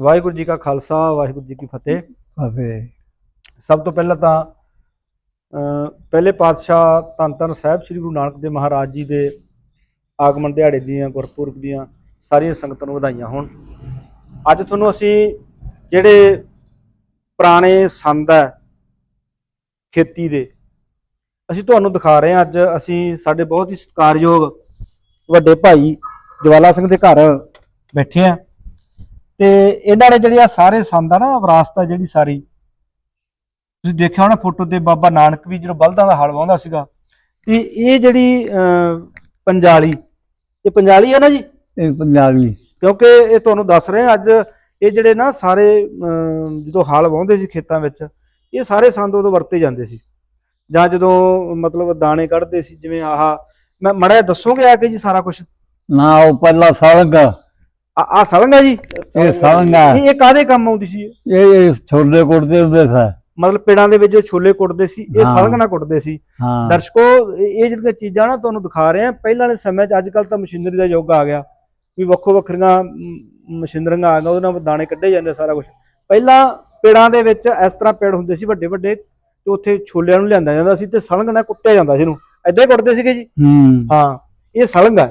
ਵਾਹਿਗੁਰੂ ਜੀ ਕਾ ਖਾਲਸਾ ਵਾਹਿਗੁਰੂ ਜੀ ਕੀ ਫਤਿਹ। ਫਤਿਹ। ਸਭ ਤੋਂ ਪਹਿਲਾਂ ਤਾਂ ਪਹਿਲੇ ਪਾਤਸ਼ਾਹ ਧੰਨ ਧੰਨ ਸਾਹਿਬ ਸ੍ਰੀ ਗੁਰੂ ਨਾਨਕ ਦੇਵ ਮਹਾਰਾਜ ਜੀ ਦੇ ਆਗਮਨ ਦਿਹਾੜੇ ਦੀਆਂ ਗੁਰਪੁਰਬ ਦੀਆਂ ਸਾਰੀਆਂ ਸੰਗਤਾਂ ਨੂੰ ਵਧਾਈਆਂ ਹੋਣ। ਅੱਜ ਤੁਹਾਨੂੰ ਅਸੀਂ ਜਿਹੜੇ ਪੁਰਾਣੇ ਸੰਦ ਹੈ ਖੇਤੀ ਦੇ ਅਸੀਂ ਤੁਹਾਨੂੰ ਦਿਖਾ ਰਹੇ ਹਾਂ। ਅੱਜ ਅਸੀਂ ਸਾਡੇ ਬਹੁਤ ਹੀ ਸਤਿਕਾਰਯੋਗ ਵੱਡੇ ਭਾਈ ਜਵਾਲਾ ਸਿੰਘ ਦੇ ਘਰ ਬੈਠੇ ਆ ਤੇ ਇਹਨਾਂ ਨੇ ਜਿਹੜੀ ਆ ਸਾਰੇ ਸੰਦ ਆ ਨਾ ਵਿਰਾਸਤ ਆ ਜਿਹੜੀ ਸਾਰੀ। ਤੁਸੀਂ ਦੇਖਿਆ ਹੋਣਾ ਫੋਟੋ ਤੇ ਬਾਬਾ ਨਾਨਕ ਵੀ ਜਦੋਂ ਬਲਦਾਂ ਦਾ ਹਲ ਸੀਗਾ ਤੇ ਇਹ ਜਿਹੜੀ ਪੰਜਾਲੀ ਇਹ ਪੰਜਾਲੀ ਹੈ ਨਾ ਜੀ? ਇਹ ਪੰਜਾਬੀ। ਕਿਉਂਕਿ ਇਹ ਤੁਹਾਨੂੰ ਦੱਸ ਰਹੇ ਅੱਜ ਇਹ ਜਿਹੜੇ ਨਾ ਸਾਰੇ ਜਦੋਂ ਹਲ ਵਾਹੁੰਦੇ ਸੀ ਖੇਤਾਂ ਵਿੱਚ ਇਹ ਸਾਰੇ ਸੰਦ ਉਦੋਂ ਵਰਤੇ ਜਾਂਦੇ ਸੀ। ਜਾਂ ਜਦੋਂ ਮਤਲਬ ਦਾਣੇ ਕੱਢਦੇ ਸੀ ਜਿਵੇਂ ਆਹ ਮੈਂ ਮੜਾ ਦੱਸੋਗੇ ਆ ਕੇ ਜੀ ਸਾਰਾ ਕੁਝ ਨਾ ਉਹ ਪਹਿਲਾ ਸੜਕ ਆ ਆ ਸਲੰਗਾ ਜੀ? ਇਹ ਸੜਕ ਆ ਇਹ ਇਹ ਕਾਦੇ ਕੰਮ ਆਉਂਦੀ ਸੀ? ਇਹ ਇਹ ਛੋਲੇ ਕੁੜਤੇ ਹੁੰਦੇ ਸੀ। ਮਤਲਬ ਪੇੜਾਂ ਦੇ ਵਿੱਚ ਛੋਲੇ ਕੁੱਟਦੇ ਸੀ ਇਹ। ਸਲੰਗ ਨਾਲ ਕੁੱਟਦੇ ਸੀ। ਦਰਸ਼ਕੋ ਇਹ ਜਿਹੜੀਆਂ ਚੀਜ਼ਾਂ ਨਾ ਤੁਹਾਨੂੰ ਦਿਖਾ ਰਹੇ ਆ ਪਹਿਲਾਂ ਵਾਲੇ ਸਮੇਂ 'ਚ ਅੱਜ ਕੱਲ ਤਾਂ ਮਸ਼ੀਨਰੀ ਦਾ ਯੁੱਗ ਆ ਗਿਆ। ਵੀ ਵੱਖੋ ਵੱਖਰੀਆਂ ਮਸ਼ੀਨਰੀਆਂ ਆ ਗਈਆਂ ਉਹਦੇ ਨਾਲ ਦਾਣੇ ਕੱਢੇ ਜਾਂਦੇ ਸਾਰਾ ਕੁਝ ਪਹਿਲਾਂ ਪੇੜਾਂ ਦੇ ਵਿੱਚ ਇਸ ਤਰ੍ਹਾਂ ਪੇੜ ਹੁੰਦੇ ਸੀ ਵੱਡੇ ਵੱਡੇ ਤੇ ਉੱਥੇ ਛੋਲਿਆਂ ਨੂੰ ਲਿਆਂਦਾ ਜਾਂਦਾ ਸੀ ਤੇ ਸਲੰਗ ਨਾਲ ਕੁੱਟਿਆ ਜਾਂਦਾ ਸੀ ਇਹਨੂੰ। ਏਦਾਂ ਹੀ ਕੁੱਟਦੇ ਸੀਗੇ ਜੀ? ਹੂੰ। ਹਾਂ ਇਹ ਸਲੰਗ ਆ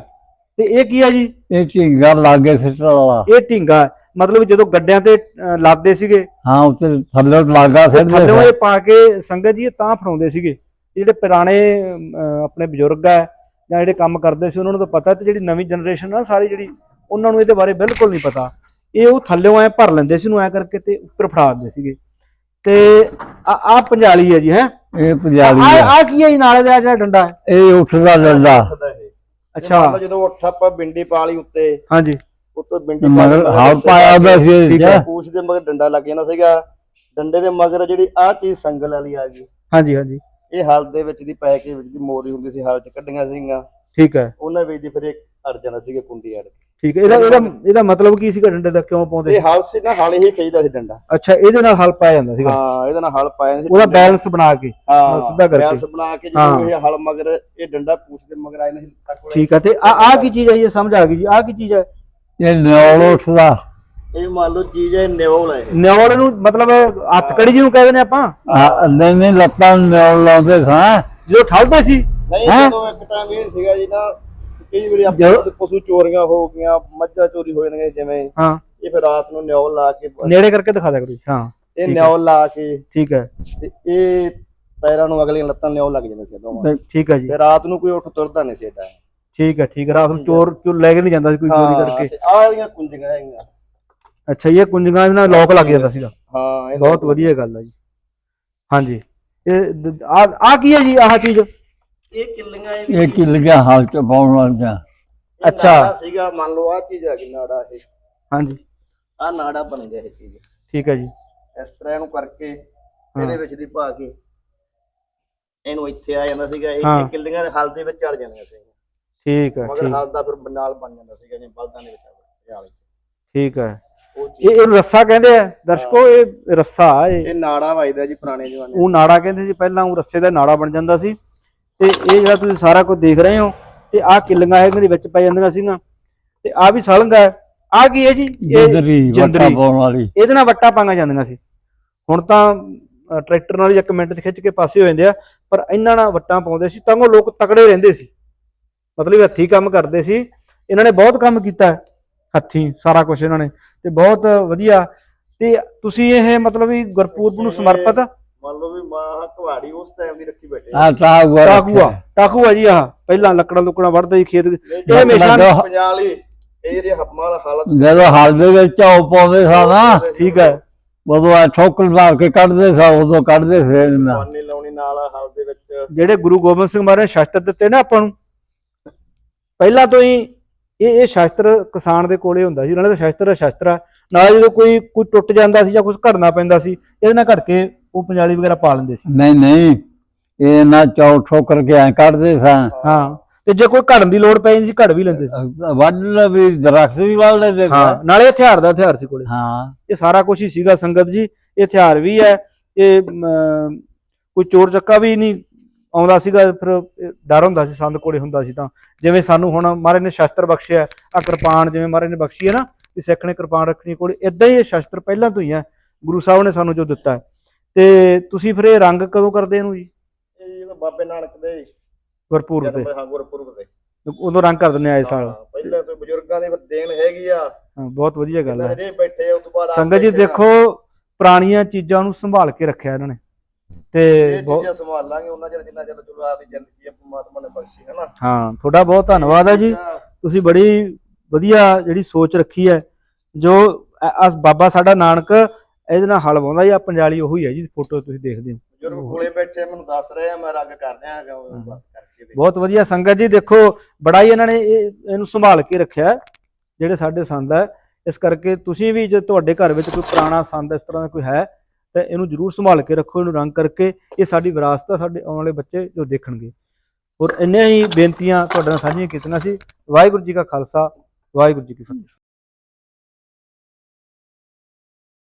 ਤੇ ਇਹ ਕੀ ਆ ਜੀ? ਇਹ ਝੀਂਗਾ ਲਾਗੇ ਸਿੱਟਣ ਵਾਲਾ। ਇਹ ਢਿੰਗਾ ਹੈ। ਮਤਲਬ ਜਦੋਂ ਗੱਡਿਆਂ ਤੇ ਅ, ਲਾਦਦੇ ਸੀਗੇ। ਹਾਂ ਉੱਤੇ ਥੱਲੇ ਲਾਗਾ ਸਿੱਟਦੇ ਥੱਲੇ ਇਹ ਪਾ ਕੇ ਸੰਗਤ ਜੀ ਇਹ ਤਾਂ ਫੜਾਉਂਦੇ ਸੀਗੇ। ਇਹ ਜਿਹੜੇ ਪੁਰਾਣੇ ਆਪਣੇ ਬਜ਼ੁਰਗ ਆ ਜਾਂ ਜਿਹੜੇ ਕੰਮ ਕਰਦੇ ਸੀ ਉਹਨਾਂ ਨੂੰ ਤਾਂ ਪਤਾ ਤੇ ਜਿਹੜੀ ਨਵੀਂ ਜਨਰੇਸ਼ਨ ਆ ਸਾਰੀ ਜਿਹੜੀ ਉਹਨਾਂ ਨੂੰ ਇਹਦੇ ਬਾਰੇ ਬਿਲਕੁਲ ਨਹੀਂ ਪਤਾ। ਇਹ ਉਹ ਥੱਲੇੋਂ ਐ ਭਰ ਲੈਂਦੇ ਸੀ ਨੂੰ ਐ ਕਰਕੇ ਤੇ ਉੱਪਰ ਫੜਾ ਦਿੰਦੇ ਸੀਗੇ। ਤੇ ਆ ਆ ਪੰਜਾਲੀ ਹੈ ਜੀ ਹੈ? ਇਹ ਪੰਜਾਬੀ ਆ। ਆ ਆ ਕੀ ਹੈ ਜੀ ਨਾਲੇ ਦਾ ਜਿਹੜਾ ਡੰਡਾ? ਹੈ ਇਹ ਉੱਠਦਾ ਡੰਡਾ। ਅੱਛਾ। ਜਦੋਂ ਉੱਠ ਆਪਾਂ ਬਿੰਡੀ ਪਾ ਲਈ ਉੱਤੇ ਹਾਂਜੀ। ਉੱਤੋਂ ਬਿੰਡੀ ਮਗਰ ਹਾਲ ਪਾਇਆ ਹੁੰਦਾ ਸੀ ਠੀਕ ਹੈ। ਪੂਛ ਦੇ ਮਗਰ ਡੰਡਾ ਲੱਗ ਜਾਂਦਾ ਸੀਗਾ। ਡੰਡੇ ਦੇ ਮਗਰ ਜਿਹੜੀ ਆ ਚੀਜ਼ ਸੰਗਲ ਵਾਲੀ ਆ ਗਈ। ਹਾਂਜੀ ਹਾਂਜੀ। ਇਹ ਹਲ ਦੇ ਵਿੱਚ ਦੀ ਪੈ ਕੇ ਵਿੱਚ ਦੀ ਮੋਰੀ ਹੁੰਦੀ ਸੀ ਹਲ ਚ ਕੱਢੀਆਂ ਸੀਗੀਆਂ। ਠੀਕ ਹੈ। ਉਹਨਾਂ ਵਿੱਚ ਦੀ ਫਿਰ ਇਹ ਅੜ ਜਾਣਾ ਸੀਗੇ ਕੁੰਡੀ ਅੜ ਕੇ। ਠੀਕ ਹੈ ਇਹਦਾ ਇਹਦਾ ਇਹਦਾ ਮਤਲਬ ਕੀ ਸੀਗਾ ਡੰਡੇ ਦਾ? ਕਿਉਂ ਪਾਉਂਦੇ ਇਹ ਹਲ ਸੀ ਨਾ ਹਲ ਹੀ ਖਿੱਚਦਾ ਸੀ ਡੰਡਾ। ਅੱਛਾ ਇਹਦੇ ਨਾਲ ਹਲ ਪਾਇਆ ਜਾਂਦਾ ਸੀਗਾ? ਹਾਂ ਇਹਦੇ ਨਾਲ ਹਲ ਪਾਇਆ ਸੀ ਉਹਦਾ ਬੈਲੈਂਸ ਬਣਾ ਕੇ ਹਾਂ ਸਿੱਧਾ ਕਰਕੇ। ਬੈਲੈਂਸ ਬਣਾ ਕੇ। ਜਦੋਂ ਇਹ ਹਲ ਮਗਰ ਇਹ ਡੰਡਾ ਪੂਛ ਦੇ ਮਗਰ ਆਏ ਨੇ ਤੱਕ ਠੀਕ ਹੈ ਤੇ ਆ ਆ ਕੀ ਚੀਜ਼ ਹੈ ਜੀ? ਇਹ ਸਮਝ ਆ ਗਈ ਜੀ। ਆ ਕੀ ਚੀਜ਼ ਹੈ? ਇਹ ਨਿਉਲ ਉੱਠਦਾ। ਇਹ ਮੰਨ ਲਓ ਚੀਜ਼ ਹੈ ਨਿਉਲ ਹੈ ਇਹ। ਨਿਉਲ ਨੂੰ ਮਤਲਬ ਹੱਥ ਕੜੀ ਜਿਹਨੂੰ ਕਹਿੰਦੇ ਨੇ ਆਪਾਂ? ਹਾਂ, ਨਹੀਂ ਨਹੀਂ ਲੱਤਾਂ ਨੂੰ ਨਿਉਲ ਲਾਉਂਦੇ ਸਾਂ। ਜਦੋਂ ਠਲਦੇ ਸੀ? ਨਹੀਂ? ਜਦੋਂ ਇੱਕ ਟਾਈਮ ਇਹ ਸੀਗਾ ਜੀ ਨਾ ਕਈ ਵਾਰੀ ਜਦੋਂ- ਆਪਣੇ ਪਸ਼ੂ ਚੋਰੀਆਂ ਹੋ ਗਈਆਂ ਮੱਝਾਂ ਚੋਰੀ ਹੋ ਜਾਂਦੀਆਂ ਜਿਵੇਂ। ਹਾਂ। ਇਹ ਫਿਰ ਰਾਤ ਨੂੰ ਨਿਉਲ ਲਾ ਕੇ ਨੇੜੇ ਕਰਕੇ ਦਿਖਾ ਦਿਆ ਕਰੋ ਜੀ। ਹਾਂ ਇਹ ਠੀਕ ਹੈ। ਨਿਉਲ ਲਾ ਕੇ। ਠੀਕ ਹੈ। ਤੇ ਇਹ ਪੈਰਾਂ ਨੂੰ ਅਗਲੀਆਂ ਲੱਤਾਂ ਨਿਉਲ ਲੱਗ ਜਾਂਦੇ ਸੀ ਦੋਵਾਂ। ਠੀਕ ਹੈ ਜੀ। ਤੇ ਰਾਤ ਨੂੰ ਕੋਈ ਉੱਠ ਤੁਰਦਾ ਨਹੀਂ ਸੀ ਏਦਾਂ। ਠੀਕ ਹੈ ਠੀਕ ਹੈ। ਰਾਤ ਨੂੰ ਚੋਰ ਚੋਰ ਲੈ ਕੇ ਨਹੀਂ ਜਾਂਦਾ ਸੀ ਕੋਈ ਚੋਰੀ ਕਰਕੇ। ਆਹ ਜਿਹੜੀਆਂ ਕੁੰਜੀਆਂ ਹੈਗੀਆਂ। ਅੱਛਾ ਇਹ ਕੁੰਜੀਆਂ ਦੇ ਨਾਲ ਲੋਕ ਲੱਗ ਜਾਂਦਾ ਸੀਗਾ। ਹਾਂ ਇਹ ਬਹੁਤ ਵਧੀਆ ਗੱਲ ਹੈ ਜੀ। ਹਾਂਜੀ। ਇਹ ਆ ਆ ਕੀ ਹੈ ਜੀ ਆਹ ਚੀਜ਼? ਇਹ ਕਿੱਲੀਆਂ ਇਹ ਇਹ ਕਿੱਲੀਆਂ ਹਾਲ ਚ ਪਾਉਣ ਇਹ ਅੱਛਾ। ਨਾੜਾ ਸੀਗਾ ਮੰਨ ਲਓ ਆ ਚੀਜ਼ ਹੈਗੀ ਨਾੜਾ ਇਹ। ਹਾਂਜੀ। ਆ ਨਾੜਾ ਬਣ ਗਿਆ ਇਹ ਚੀਜ਼। ਠੀਕ ਹੈ ਜੀ। ਇਸ ਤਰ੍ਹਾਂ ਇਹਨੂੰ ਕਰਕੇ ਇਹਦੇ ਵਿੱਚ ਦੀ ਪਾ ਕੇ ਇਹਨੂੰ ਇੱਥੇ ਆ ਜਾਂਦਾ ਸੀਗਾ ਹਾਂ। ਇਹ ਕਿੱਲੀਆਂ ਦੇ ਹਲ ਦੇ ਵਿੱਚ ਚੜ ਜਾਂਦੀਆਂ ਸੀ। ਠੀਕ ਹੈ ਮਗਰ ਠੀਕ। ਹਲ ਦਾ ਫਿਰ ਨਾਲ ਬਣ ਜਾਂਦਾ ਸੀਗਾ ਜਿਵੇਂ ਬਲਦਾਂ ਦੇ ਵਿੱਚ ਜਾਲ ਠੀਕ ਹੈ। ਉਹ ਚੀਜ਼ ਇਹ ਇਹਨੂੰ ਰੱਸਾ ਕਹਿੰਦੇ ਆ। ਦਰਸ਼ਕੋ ਇਹ ਰੱਸਾ ਆ ਇਹ ਇਹ ਨਾੜਾ ਵਜਦਾ ਜੀ ਪੁਰਾਣੇ ਜ਼ਮਾਨੇ ਉਹ ਨਾੜਾ ਕਹਿੰਦੇ ਸੀ ਪਹਿਲਾਂ ਉਹ ਰੱਸੇ ਦਾ ਨਾੜਾ ਬਣ ਜਾਂਦਾ ਸੀ। ਤੇ ਇਹ ਜਿਹੜਾ ਤੁਸੀਂ ਸਾਰਾ ਕੁਝ ਦੇਖ ਰਹੇ ਹੋ ਤੇ ਆਹ ਕਿੱਲੀਆਂ ਇਹ ਦੇ ਵਿੱਚ ਪੈ ਜਾਂਦੀਆਂ ਸੀਗੀਆਂ ਤੇ ਆ ਵੀ ਸਲੰਗ ਹੈ। ਆ ਕੀ ਹੈ ਜੀ? ਇਹ ਜਿੰਦਰੀ ਵੱਟਾ ਪਾਉਣ ਵਾਲੀ। ਇਹਦੇ ਨਾਲ ਵੱਟਾਂ ਪਾਈਆਂ ਜਾਂਦੀਆਂ ਸੀ। ਹੁਣ ਤਾਂ ਟਰੈਕਟਰ ਨਾਲ ਹੀ ਇੱਕ ਮਿੰਟ 'ਚ ਖਿੱਚ ਕੇ ਪਾਸੇ ਹੋ ਜਾਂਦੇ ਆ ਪਰ ਇਹਨਾਂ ਨਾਲ ਵੱਟਾਂ ਪਾਉਂਦੇ ਸੀ ਤਾਂ ਉਹ ਲੋਕ ਤਕੜੇ ਰਹਿੰਦੇ ਸੀ। ਮਤਲਬ ਹੱਥੀਂ ਕੰਮ ਕਰਦੇ ਸੀ। ਇਹਨਾਂ ਨੇ ਬਹੁਤ ਕੰਮ ਕੀਤਾ ਹੱਥੀਂ ਸਾਰਾ ਕੁਝ ਇਹਨਾਂ ਨੇ ਤੇ ਬਹੁਤ ਵਧੀਆ। ਤੇ ਤੁਸੀਂ ਇਹ ਮਤਲਬ ਵੀ ਗੁਰਪੂਰਬ ਨੂੰ ਸਮਰਪਿਤ ਮੰਨ ਲਓ ਵੀ ਮਾਂ ਕੁਹਾੜੀ ਉਸ ਟਾਈਮ ਦੀ ਰੱਖੀ ਬੈਠੇ ਆ। ਟਾਗੂਆ ਟਾਕੂਆ ਟਾਕੂਆ ਜੀ ਆਹ ਪਹਿਲਾਂ ਲੱਕੜਾਂ ਲੁਕੜਾਂ ਵੜਦੇ ਸੀ ਖੇਤ ਇਹ ਹਮੇਸ਼ਾ ਜਦੋਂ ਪੰਜਾਬ ਲਈ ਇਹ ਜਿਹੜੇ ਹੱਮਾਂ ਦਾ ਹਾਲਤ ਜਦੋਂ ਹਾਲ ਦੇ ਵਿੱਚ ਝਾਉ ਪਾਉਂਦੇ ਸਾਂ ਨਾ ਠੀਕ ਹੈ। ਉਦੋਂ ਆ ਠੋਕਰ ਮਾਰ ਕੇ ਕੱਢਦੇ ਸਾਂ ਉਦੋਂ ਕੱਢਦੇ ਫੇਰ ਨਾ। ਪਾਣੀ ਲਾਉਣੀ ਨਾਲ ਹਲ ਦੇ ਵਿੱਚ। ਜਿਹੜੇ ਗੁਰੂ ਗੋਬਿੰਦ ਸਿੰਘ ਮਹਾਰਾਜ ਨੇ ਸ਼ਸਤਰ ਦਿੱਤੇ ਨਾ ਆਪਾਂ ਨੂੰ ਪਹਿਲਾਂ ਤੋਂ ਹੀ ਇਹ ਇਹ ਸ਼ਸਤਰ ਕਿਸਾਨ ਦੇ ਕੋਲੇ ਹੁੰਦਾ ਸੀ ਨਾਲੇ ਤਾਂ ਸ਼ਸਤਰ ਸ਼ਸਤਰ ਨਾਲੇ ਜਦੋਂ ਕੋਈ ਕੋਈ ਟੁੱਟ ਜਾਂਦਾ ਸੀ ਜਾਂ ਕੁਝ ਘੜਨਾ ਪੈਂਦਾ ਸੀ ਇਹਦੇ ਨਾਲ ਘੜ ਕੇ ਉਹ ਪੰਜਾਲੀ ਵਗੈਰਾ ਪਾ ਲੈਂਦੇ ਸੀ। ਨਹੀਂ ਨਹੀਂ ਇਹ ਨਾ ਚੌ ਠੋਕਰ ਕੇ ਐ ਕੱਢਦੇ ਸਾਂ। ਹਾਂ ਤੇ ਜੇ ਕੋਈ ਘੜਨ ਦੀ ਲੋੜ ਪੈ ਜਾਂਦੀ ਸੀ ਘੜ ਵੀ ਲੈਂਦੇ ਸੀ। ਵੱਢ ਵੀ ਦਰਖਤ ਵੀ ਵੱਢ ਲੈਂਦੇ ਹਾਂ ਨਾਲੇ ਹਥਿਆਰ ਦਾ ਹਥਿਆਰ ਸੀ ਕੋਲੇ। ਹਾਂ। ਇਹ ਸਾਰਾ ਕੁਝ ਹੀ ਸੀਗਾ ਸੰਗਤ ਜੀ ਇਹ ਹਥਿਆਰ ਵੀ ਹੈ ਇਹ ਕੋਈ ਚੋਰ ਚੱਕਾ ਵੀ ਨਹੀਂ ਆਉਂਦਾ ਸੀਗਾ ਫਿਰ ਡਰ ਹੁੰਦਾ ਸੀ ਸੰਦ ਕੋਲੇ ਹੁੰਦਾ ਸੀ ਤਾਂ। ਜਿਵੇਂ ਸਾਨੂੰ ਹੁਣ ਮਹਾਰਾਜ ਨੇ ਸ਼ਸਤਰ ਬਖਸ਼ਿਆ ਆ ਕਿਰਪਾਨ ਜਿਵੇਂ ਮਹਾਰਾਜ ਨੇ ਬਖਸ਼ੀ ਹੈ ਨਾ ਕਿ ਸਿੱਖ ਨੇ ਕਿਰਪਾਨ ਰੱਖਣੀ ਕੋਲ ਇਦਾਂ ਹੀ ਇਹ ਸ਼ਸਤਰ ਪਹਿਲਾਂ ਤੋਂ ਹੀ ਹੈ ਗੁਰੂ ਸਾਹਿਬ ਨੇ ਸਾਨੂੰ ਜੋ ਦਿੱਤਾ ਹੈ। ਤੇ ਤੁਸੀਂ ਫਿਰ ਇਹ ਰੰਗ ਕਦੋਂ ਕਰਦੇ ਇਹਨੂੰ ਜੀ? ਇਹ ਜਦੋਂ ਬਾਬੇ ਨਾਨਕ ਦੇ ਗੁਰਪੁਰਬ ਤੇ ਜਨਮ ਹਾਂ ਗੁਰਪੁਰਬ ਤੇ ਉਦੋਂ ਰੰਗ ਕਰ ਦਿੰਦੇ ਆ ਇਸ ਸਾਲ। ਹਾਂ, ਪਹਿਲਾਂ ਤੋਂ ਬਜ਼ੁਰਗਾਂ ਦੀ ਦੇਣ ਹੈਗੀ ਆ। ਹਾਂ, ਬਹੁਤ ਵਧੀਆ ਗੱਲ ਹੈ ਜਿਹੜੇ ਬੈਠੇ ਆ ਉਸ ਤੋਂ ਬਾਅਦ ਆਪ ਸੰਗਤ ਜੀ ਬੈਠੇ ਆ। ਦੇਖੋ ਪੁਰਾਣੀਆਂ ਚੀਜ਼ਾਂ ਨੂੰ ਸੰਭਾਲ ਕੇ ਰੱਖਿਆ ਇਹਨਾਂ ਨੇ। ਤੇ ਇਹ ਬਹੁਤ ਚੀਜ਼ਾਂ ਸੰਭਾਲ ਲਾਂਗੇ ਉਹਨਾਂ ਚਿਰ ਜਿੰਨਾ ਚਿਰ ਚਲੋ ਆਪਦੀ ਜ਼ਿੰਦਗੀ ਆ ਪਰਮਾਤਮਾ ਨੇ ਬਖਸ਼ੀ ਹੈ ਨਾ? ਹਾਂ ਤੁਹਾਡਾ ਬਹੁਤ ਧੰਨਵਾਦ ਹੈ ਜੀ। ਤੁਸੀਂ ਬੜੀ ਵਧੀਆ ਜਿਹੜੀ ਸੋਚ ਰੱਖੀ ਹੈ ਜੋ ਅਸ ਬਾਬਾ ਸਾਡਾ ਨਾਨਕ ਇਹਦੇ ਨਾਲ ਹਲ ਵਾਉਂਦਾ ਜਾਂ ਪੰਜਾਲੀ ਉਹੀ ਹੈ ਜੀ ਫੋਟੋ ਤੁਸੀਂ ਦੇਖਦੇ ਹੋ। ਬਜ਼ੁਰਗ ਕੋਲੇ ਬੈਠੇ ਮੈਨੂੰ ਦੱਸ ਰਹੇ ਆ ਮੈਂ ਰੰਗ ਕਰ ਰਿਹਾ ਹੈਗਾ ਬਸ ਕਰਕੇ ਬਹੁਤ ਵਧੀਆ ਸੰਗਤ ਜੀ ਦੇਖੋ ਬੜਾ ਹੀ ਇਹਨਾਂ ਨੇ ਇਹ ਇਹਨੂੰ ਸੰਭਾਲ ਕੇ ਰੱਖਿਆ ਹੈ, ਜਿਹੜੇ ਸਾਡੇ ਸੰਦ ਹੈ। ਇਸ ਕਰਕੇ ਤੁਸੀਂ ਵੀ ਜੇ ਤੁਹਾਡੇ ਘਰ ਵਿੱਚ ਕੋਈ ਪੁਰਾਣਾ ਸੰਦ ਇਸ ਤਰ੍ਹਾਂ ਦਾ ਕੋਈ ਹੈ ਤਾਂ ਇਹਨੂੰ ਜ਼ਰੂਰ ਸੰਭਾਲ ਕੇ ਰੱਖੋ ਇਹਨੂੰ ਰੰਗ ਕਰਕੇ ਇਹ ਸਾਡੀ ਵਿਰਾਸਤ ਹੈ ਸਾਡੇ ਆਉਣ ਵਾਲੇ ਬੱਚੇ ਜੋ ਦੇਖਣਗੇ। ਔਰ ਇੰਨੀਆਂ ਹੀ ਬੇਨਤੀਆਂ ਤੁਹਾਡੇ ਨਾਲ ਸਾਂਝੀਆਂ ਕੀਤੀਆਂ ਸੀ। ਵਾਹਿਗੁਰੂ ਜੀ ਕਾ ਖਾਲਸਾ ਵਾਹਿਗੁਰੂ ਜੀ ਕੀ ਫਤਿਹ।